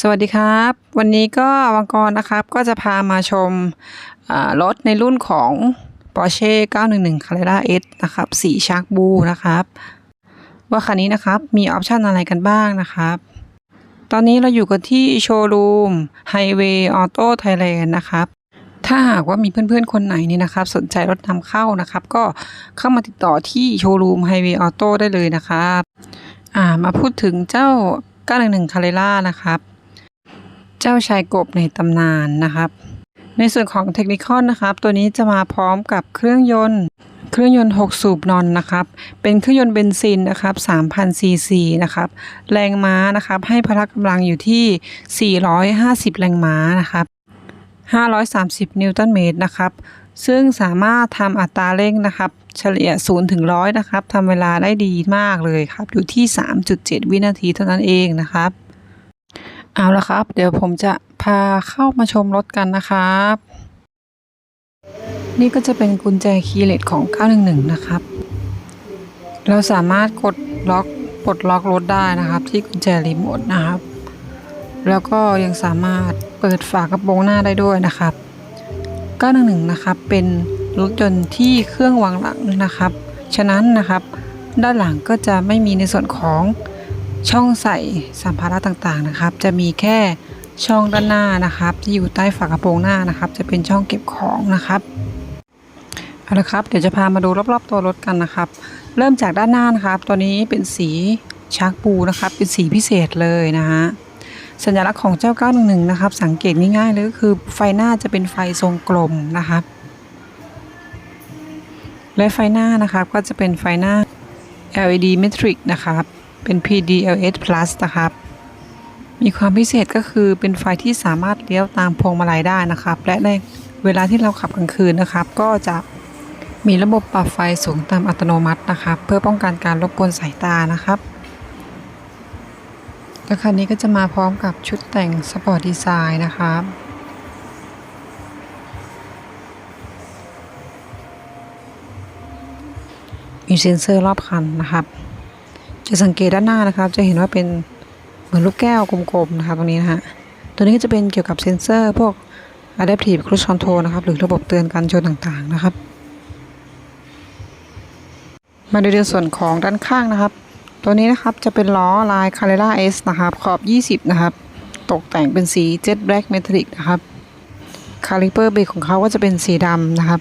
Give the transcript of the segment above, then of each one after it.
สวัสดีครับ วันนี้ก็วังกรนะครับก็จะพามาชมรถในรุ่นของ Porsche 911 Carrera S นะครับสีชาร์กบูนะครับ ว่าคันนี้นะครับมีออปชันอะไรกันบ้างนะครับ ตอนนี้เราอยู่กันที่โชว์รูม Highway Auto Thailand นะครับ ถ้าหากว่ามีเพื่อนๆ คนไหนนี่นะครับ สนใจรถนำเข้านะครับ ก็เข้ามาติดต่อที่โชว์รูม Highway Auto ได้เลยนะครับมาพูดถึงเจ้า 911 Carrera นะครับ เจ้าชายกบในตำนานนะครับ ในส่วนของเทคนิคอนนะครับ ตัวนี้จะมาพร้อมกับเครื่องยนต์ เครื่องยนต์ 6 สูบนอนนะครับ เป็นเครื่องยนต์เบนซินนะครับ3,000ซีซีนะครับ แรงม้านะครับ ให้พละกำลังอยู่ที่ 450 แรงม้านะครับ 530 นิวตันเมตรนะครับ ซึ่งสามารถทำอัตราเร่งนะครับ เฉลี่ย0ถึง100 นะครับทำเวลาได้ดีมากเลยครับ อยู่ที่ 3.7 วินาทีเท่านั้นเองนะครับ เอาละครับ เดี๋ยวผมจะพาเข้ามาชมรถกันนะครับ นี่ก็จะเป็นกุญแจคีย์เลสของ 911 นะครับ เราสามารถกดล็อกปลดล็อกรถได้นะครับ ที่กุญแจรีโมทนะครับ แล้วก็ยังสามารถเปิดฝากระโปรงหน้าได้ด้วยนะครับ 911 นะครับ เป็นรถยนต์ที่เครื่องวางหลังนะครับ ฉะนั้นนะครับ ด้านหลังก็จะไม่มีในส่วนของ ช่องใส่สัมภาระต่างๆนะครับ จะมีแค่ช่องด้านหน้านะครับที่อยู่ใต้ฝากระโปรงหน้านะครับ จะเป็นช่องเก็บของนะครับเอาละครับเดี๋ยวจะพามาดูรอบๆตัวรถกันนะครับ เริ่มจากด้านหน้านะครับ ตัวนี้เป็นสีชาร์กบูนะครับ เป็นสีพิเศษเลยนะฮะสัญลักษณ์ของเจ้า 911 นะครับ สังเกตง่ายๆเลยก็คือไฟหน้าจะเป็นไฟทรงกลมนะครับ และไฟหน้านะครับก็จะเป็นไฟหน้า LED Matrix นะครับ เป็น PDLS Plus นะครับ มีความพิเศษก็คือเป็นไฟที่สามารถเลี้ยวตามพวงมาลัยได้นะครับ และในเวลาที่เราขับกลางคืนนะครับ ก็จะมีระบบปรับไฟสูงตามอัตโนมัตินะครับ เพื่อป้องกันการรบกวนสายตานะครับและคันนี้ก็จะมาพร้อมกับชุดแต่งสปอร์ตดีไซน์นะครับมีเซ็นเซอร์รอบคันนะครับ จะสังเกตด้านหน้านะครับ จะเห็นว่าเป็นเหมือนลูกแก้วกลมๆนะครับตรงนี้นะฮะตัวนี้ก็จะเป็นเกี่ยวกับเซ็นเซอร์พวก Adaptive Cruise Control นะครับ หรือระบบเตือนการชนต่างๆนะครับ มาดูในส่วนของด้านข้างนะครับ ตัวนี้นะครับจะเป็นล้อลาย Carrera S นะครับ ขอบ 20 นะครับ ตกแต่งเป็นสี Jet Black Metallic นะครับคาลิเปอร์เบรกของเขาก็จะเป็นสีดำนะครับ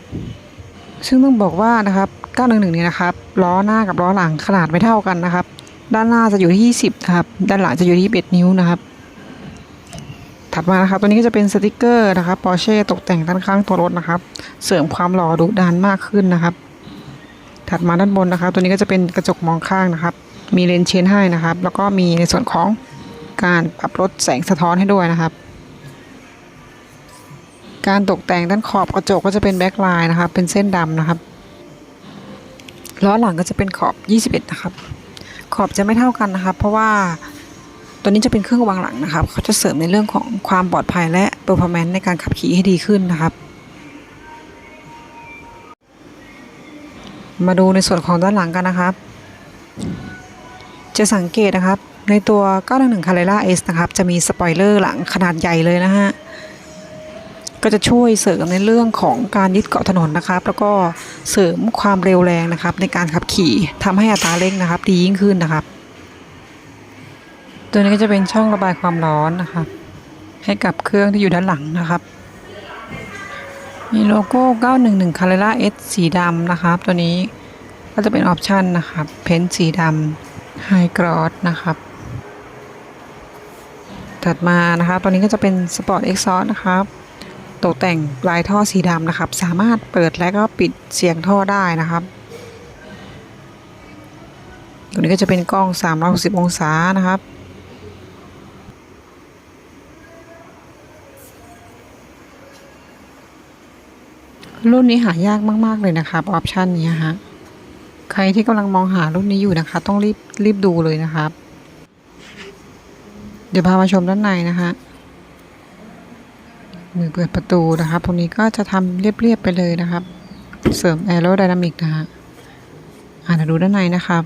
ซึ่งต้องบอกว่านะครับ 911นี่นะครับ ล้อหน้ากับล้อหลังขนาดไม่เท่ากันนะครับ ด้านหน้าจะอยู่ที่20นะครับ ด้านหลังจะอยู่ที่11นิ้วนะครับ ถัดมานะครับ ตัวนี้ก็จะเป็นสติกเกอร์นะครับ Porsche ตกแต่งด้านข้างตัวรถนะครับ เสริมความหล่อดุดันมากขึ้นนะครับ ถัดมาด้านบนนะครับ ตัวนี้ก็จะเป็นกระจกมองข้างนะครับ มีเลนส์เชนให้นะครับ แล้วก็มีในส่วนของการปรับลดแสงสะท้อนให้ด้วยนะครับการตกแต่งด้านขอบกระจกก็จะเป็นแบ็คไลน์นะครับ เป็นเส้นดำนะครับ ล้อหลังก็จะเป็นขอบ 21 นะครับ ขอบจะไม่เท่ากันนะครับเพราะว่าตัวนี้จะเป็นเครื่องวางหลังนะครับเขาจะเสริมในเรื่องของความปลอดภัยและ performance ในการขับขี่ให้ดีขึ้นนะครับ มาดูในส่วนของด้านหลังกันนะครับ จะสังเกตนะครับในตัว 911 Carrera S นะครับ จะมีสปอยเลอร์หลังขนาดใหญ่เลยนะฮะ ก็จะช่วยเสริมในเรื่องของการยึดเกาะถนนนะครับแล้วก็เสริมความเร็วแรงนะครับ ในการขับขี่ทำให้อัตราเร่งนะครับ ดียิ่งขึ้นนะครับ ตัวนี้ก็จะเป็นช่องระบายความร้อนนะครับ ให้กับเครื่องที่อยู่ด้านหลังนะครับมีโลโก้ 911 Carrera S สีดำนะครับ ตัวนี้ก็จะเป็นออปชันนะครับ เพ้นสีดำไฮกรอสนะครับ ถัดมานะครับ ตัวนี้ก็จะเป็นสปอร์ตเอ็กซอสนะครับ ตกแต่งลายท่อสีดำนะครับ สามารถเปิดและก็ปิดเสียงท่อได้นะครับตัวนี้ก็จะเป็นกล้อง 360 องศานะครับ รุ่นนี้หายากมาก ๆ เลยนะครับ ออปชันนี้ฮะ ใครที่กำลังมองหารุ่นนี้อยู่นะคะ ต้องรีบรีบดูเลยนะครับ เดี๋ยวพามาชมด้านในนะคะ มือเปิดประตูนะครับ ตรงนี้ก็จะทำเรียบๆไปเลยนะครับ เสริมแอโรไดนามิกนะฮะอ่านดูด้านในนะครับ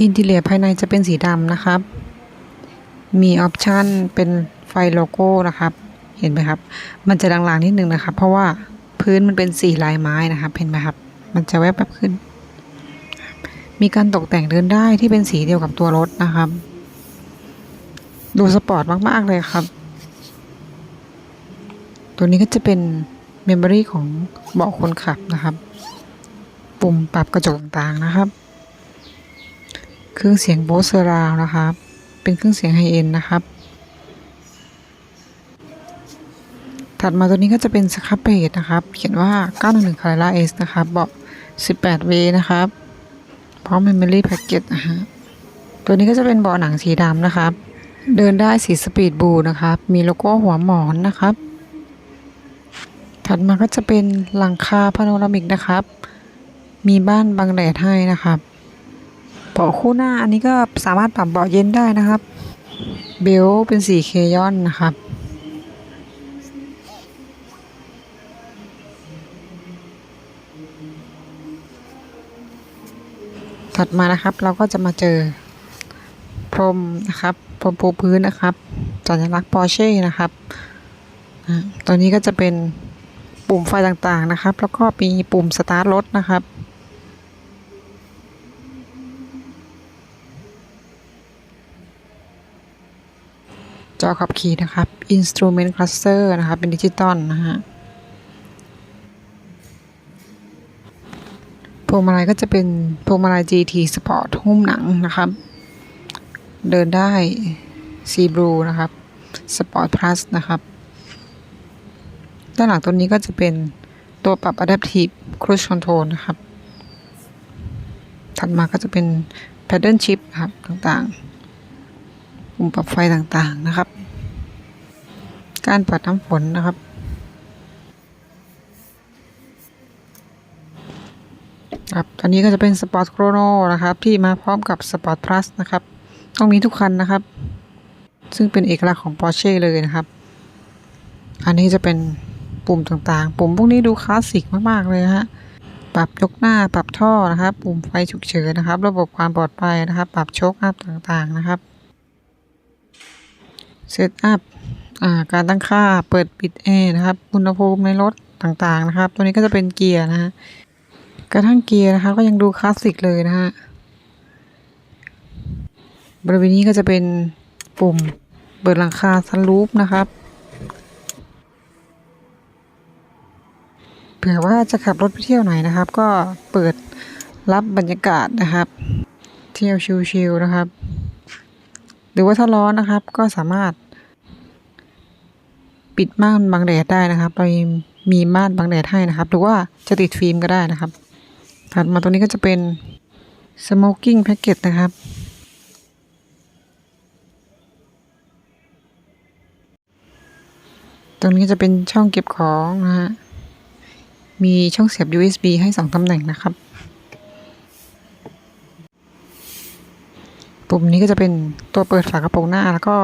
อินทีเลียภายในจะเป็นสีดำนะครับ มีออปชันเป็นไฟโลโก้นะครับ เห็นไหมครับ มันจะลางๆนิดนึงนะครับ เพราะว่าพื้นมันเป็นสีลายไม้นะครับ เห็นไหมครับ มันจะแวบแบบขึ้น มีการตกแต่งเดินได้ที่เป็นสีเดียวกับตัวรถนะครับ ดูสปอร์ตมาก ๆ เลยครับ ตัวนี้ก็จะเป็นเมมโมรีของเบาะคนขับนะครับ ปุ่มปรับกระจกต่างๆนะครับ เครื่องเสียงโบสราวนะครับ เป็นเครื่องเสียงไฮเอ็นนะครับ ถัดมาตัวนี้ก็จะเป็นสครับเพจนะครับ เขียนว่า 911 Carrera S นะครับ เบาะ 18เวย์นะครับ พร้อม Memory Package นะฮะ ตัวนี้ก็จะเป็นเบาะหนังสีดำนะครับ เดินได้สีสปีดบูนะครับ มีโลโก้หัวหมอนนะครับ ถัดมาก็จะเป็นหลังคาพาโนรามิกนะครับ มีบ้านบังแดดให้นะครับเบาะคู่หน้าอันนี้ก็สามารถปรับเบาะเย็นได้นะครับ เบลเป็นสีเคยอนนะครับ ถัดมานะครับเราก็จะมาเจอ พรมนะครับ พรมปูพื้นนะครับสัญลักษณ์ปอร์เช่นะครับตัวนี้ก็จะเป็น ปุ่มไฟต่างๆนะครับ แล้วก็มีปุ่มสตาร์ทรถนะครับ จอขับขี่นะครับ Instrument Cluster นะครับ เป็นดิจิตอลนะฮะพวงมาลัยก็จะเป็นพวงมาลัย GT Sport หุ้มหนังนะครับ เดินได้ Sea Blue นะครับ Sport Plus นะครับ ด้านหลังตัวนี้ก็จะเป็นตัวปรับ Adaptive Cruise Control นะครับ ถัดมาก็จะเป็น Paddle Shift ครับต่างๆ ปุ่มปรับไฟต่างๆนะครับ การปัดน้ำฝนนะครับ ครับตอนนี้ก็จะเป็น Sport Chrono นะครับ ที่มาพร้อมกับ Sport Plus นะครับ ต้องมีทุกคันนะครับ ซึ่งเป็นเอกลักษณ์ของ Porsche เลยนะครับ อันนี้จะเป็น ปุ่มต่างๆ ปุ่มพวกนี้ดูคลาสสิกมากๆเลยฮะปรับยกหน้าปรับท่อนะครับ ปุ่มไฟฉุกเฉินนะครับ ระบบความปลอดภัยนะครับ ปรับโชคอัพต่างๆนะครับเซตอัพการตั้งค่าเปิดปิดแอร์นะครับอุณหภูมิในรถต่างๆนะครับ ตัวนี้ก็จะเป็นเกียร์นะฮะกระทั่งเกียร์นะคะก็ยังดูคลาสสิกเลยนะฮะบริเวณนี้ก็จะเป็นปุ่มเปิดหลังคาซันรูฟนะครับ ผื่อว่าจะขับรถไปเที่ยวไหนนะครับ ก็เปิดรับบรรยากาศนะครับ เที่ยวชิลๆนะครับ หรือว่าถ้าร้อนนะครับ ก็สามารถ ปิดม่านบังแดดได้นะครับเรามีม่านบังแดดให้นะครับ หรือว่าจะติดฟิล์มก็ได้นะครับ ถัดมาตัวนี้ก็จะเป็น smoking package นะครับตรงนี้จะเป็นช่องเก็บของนะฮะ มีช่องเสียบ USB ให้สองตำแหน่งนะครับ ปุ่มนี้ก็จะเป็นตัวเปิดฝากระโปรงหน้าแล้วก็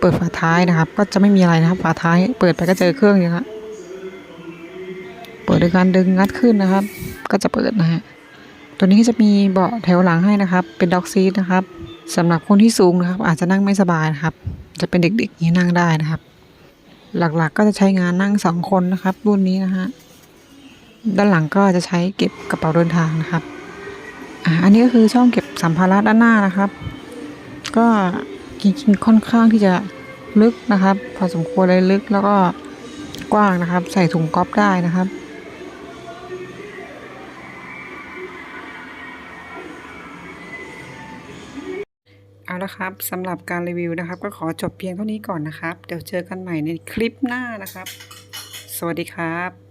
เปิดฝาท้ายนะครับ ก็จะไม่มีอะไรนะครับ ฝาท้าย เปิดไปก็เจอเครื่องอย่างนี้ครับเปิดโดยการดึงงัดขึ้นนะครับ ก็จะเปิดนะฮะตัวนี้ก็จะมีเบาะแถวหลังให้นะครับ เป็นด็อกซีทนะครับสำหรับคนที่สูงนะครับ อาจจะนั่งไม่สบายนะครับ จะเป็นเด็กๆนี้นั่งได้นะครับ หลักๆก็จะใช้งานนั่งสองคนนะครับ รุ่นนี้นะฮะ ด้านหลังก็จะใช้เก็บกระเป๋าเดินทางนะครับอ่าอันนี้ก็คือช่องเก็บสัมภาระด้านหน้านะครับ ก็จริงๆค่อนข้างที่จะลึกนะครับ พอสมควรเลยลึกแล้วก็กว้างนะครับ ใส่ถุงก๊อฟได้นะครับเอาละครับสำหรับการรีวิวนะครับ ก็ขอจบเพียงเท่านี้ก่อนนะครับ เดี๋ยวเจอกันใหม่ในคลิปหน้านะครับ สวัสดีครับ